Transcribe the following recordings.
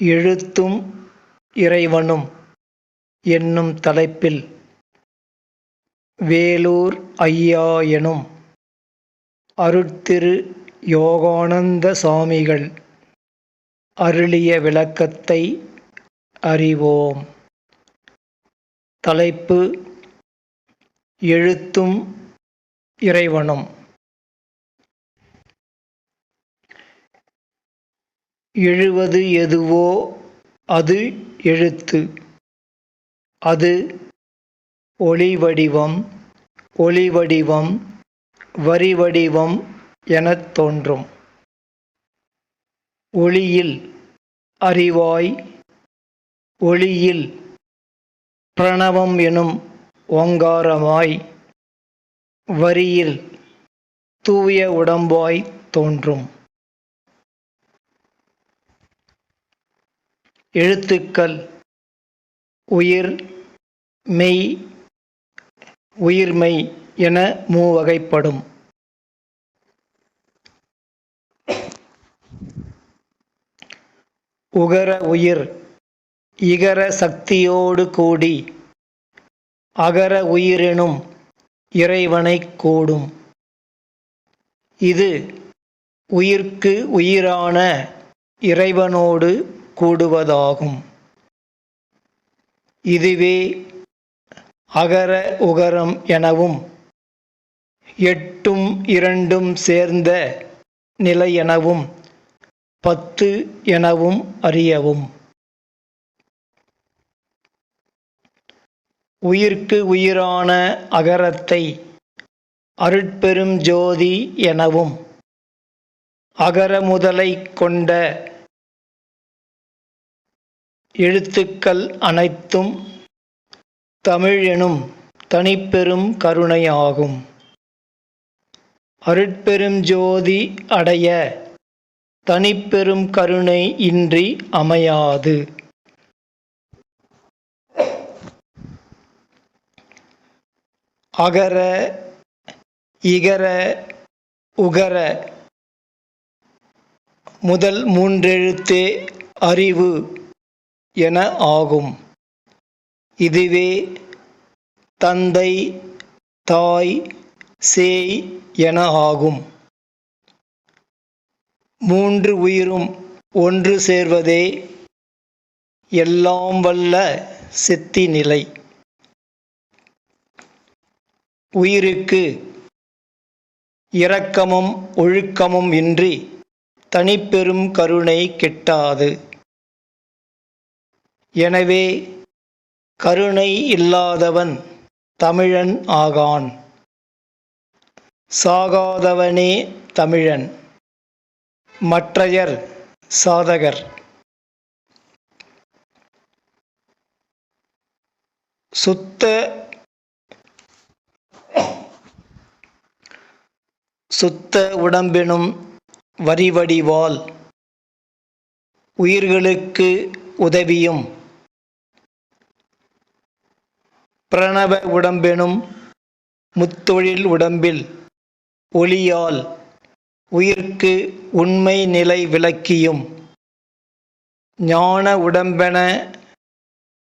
எழுத்தும் இறைவனும் என்னும் தலைப்பில் வேலூர் ஐயா எனும் அருட்திரு யோகானந்த சாமிகள் அருளிய விளக்கத்தை அறிவோம். தலைப்பு எழுத்தும் இறைவனும். எழுவது எதுவோ அது எழுத்து. அது ஒளிவடிவம் ஒளிவடிவம் வரிவடிவம் எனத் தோன்றும். ஒளியில் அறிவாய் ஒளியில் பிரணவம் எனும் ஓங்காரமாய் வரியில் தூய உடம்பாய் தோன்றும். எழுத்துக்கள் உயிர் மெய் உயிர்மை என மூவகைப்படும். உகர உயிர் இகர சக்தியோடு கூடி அகர உயிரெனும் இறைவனை கூடும். இது உயிர்க்கு உயிரான இறைவனோடு கூடுவதாகும். இதுவே அகர உகரம் எனவும் எட்டும் இரண்டும் சேர்ந்த நிலை எனவும் பத்து எனவும் அறியவும். உயிர்க்கு உயிரான அகரத்தை அருட்பெரும் ஜோதி எனவும் அகர முதலை கொண்ட எழுத்துக்கள் அனைத்தும் தமிழ் எனும் தனிப்பெரும் கருணையாகும். அருட்பெரும் ஜோதி அடைய தனிப்பெரும் கருணை இன்றி அமையாது. அகர இகர உகர முதல் மூன்றெழுத்தே அறிவு. என ஆகும். இதுவே தந்தை தாய் சேய் என ஆகும். மூன்று உயிரும் ஒன்று சேர்வதே எல்லாம் வல்ல சித்தி நிலை. உயிருக்கு இரக்கமும் ஒழுக்கமும் இன்றி தனிப்பெரும் கருணை கிட்டாது. எனவே கருணை இல்லாதவன் தமிழன் ஆகான். சாகாதவனே தமிழன் மற்றையர் சாதகர். சுத்த சுத்த உடம்பெனும் வரிவடிவால் உயிர்களுக்கு உதவியும் பிரணவ உடம்பெனும் முத்தொழில் உடம்பில் ஒளியால் உயிர்க்கு உண்மை நிலை விளக்கியும். ஞான உடம்பென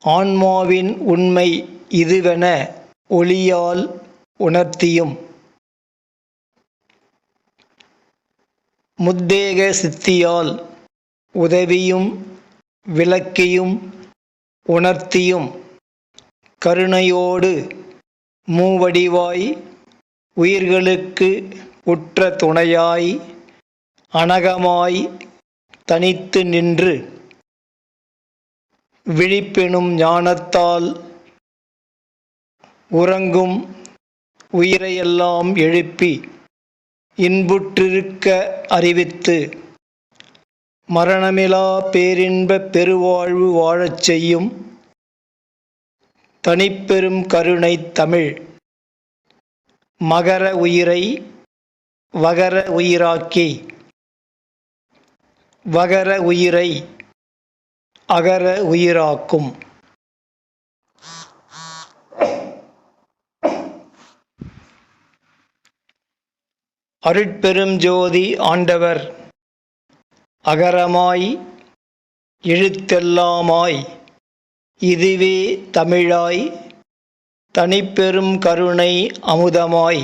ஆன்மாவின் உண்மை இதுவென ஒளியால் உணர்த்தியும். முத்தேக சித்தியால் உதவியும் விளக்கியும் உணர்த்தியும். கருணையோடு மூவடிவாய் உயிர்களுக்கு உற்ற துணையாய் அனகமாய் தனித்து நின்று விழிப்பெனும் ஞானத்தால் உறங்கும் உயிரையெல்லாம் எழுப்பி இன்புற்றிருக்க அறிவித்து மரணமிலா பேரின்ப பெருவாழ்வு வாழச் செய்யும் தனிப்பெரும் கருணைத் தமிழ். மகர உயிரை வகர உயிராக்கி. வகர உயிரை அகர உயிராக்கும். அருட்பெரும் ஜோதி ஆண்டவர் அகரமாய் எழுத்தெல்லாமாய். இதுவே தமிழாய் தனிப்பெரும் கருணை அமுதமாய்.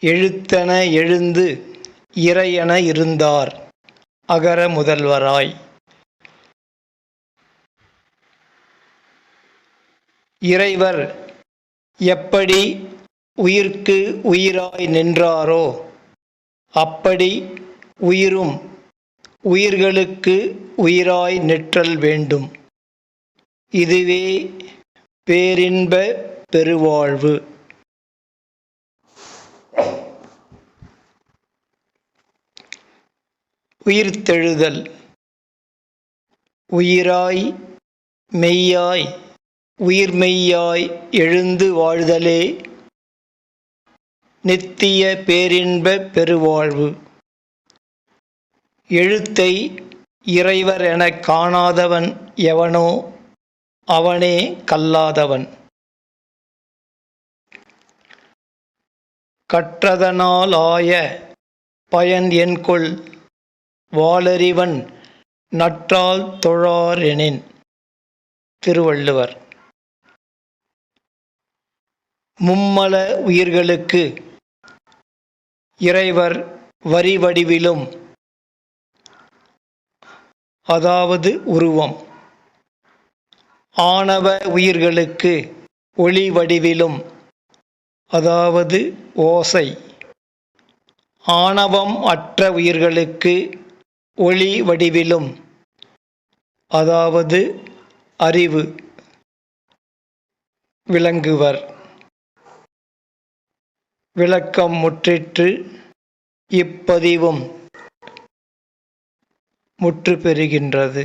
எழுத்தென எழுந்து இறையென இருந்தார் அகர முதல்வராய். இறைவர் எப்படி உயிர்க்கு உயிராய் நின்றாரோ அப்படி உயிரும் உயிர்களுக்கு உயிராய் நிற்றல் வேண்டும். இதுவே பேரின்ப பெருவாழ்வு. உயிர்த்தெழுதல். உயிராய் மெய்யாய் உயிர்மெய்யாய் எழுந்து வாழ்தலே நித்திய பேரின்ப பெருவாழ்வு. எழுத்தை இறைவர் எனக் காணாதவன் எவனோ அவனே கல்லாதவன். கற்றதனாலாய பயன் என்கொள் வாளறிவன் நற்றால் தொழாரெனின் திருவள்ளுவர். மும்மல உயிர்களுக்கு இறைவர் வரி வடிவிலும் அதாவது உருவம். ஆணவ உயிர்களுக்கு ஒளி வடிவிலும் அதாவது ஓசை. ஆணவம் அற்ற உயிர்களுக்கு ஒளி வடிவிலும் அதாவது அறிவு. விளங்குவர். விளக்கம் முற்றிற்று இப்பதிவும் முற்று பெறுகின்றது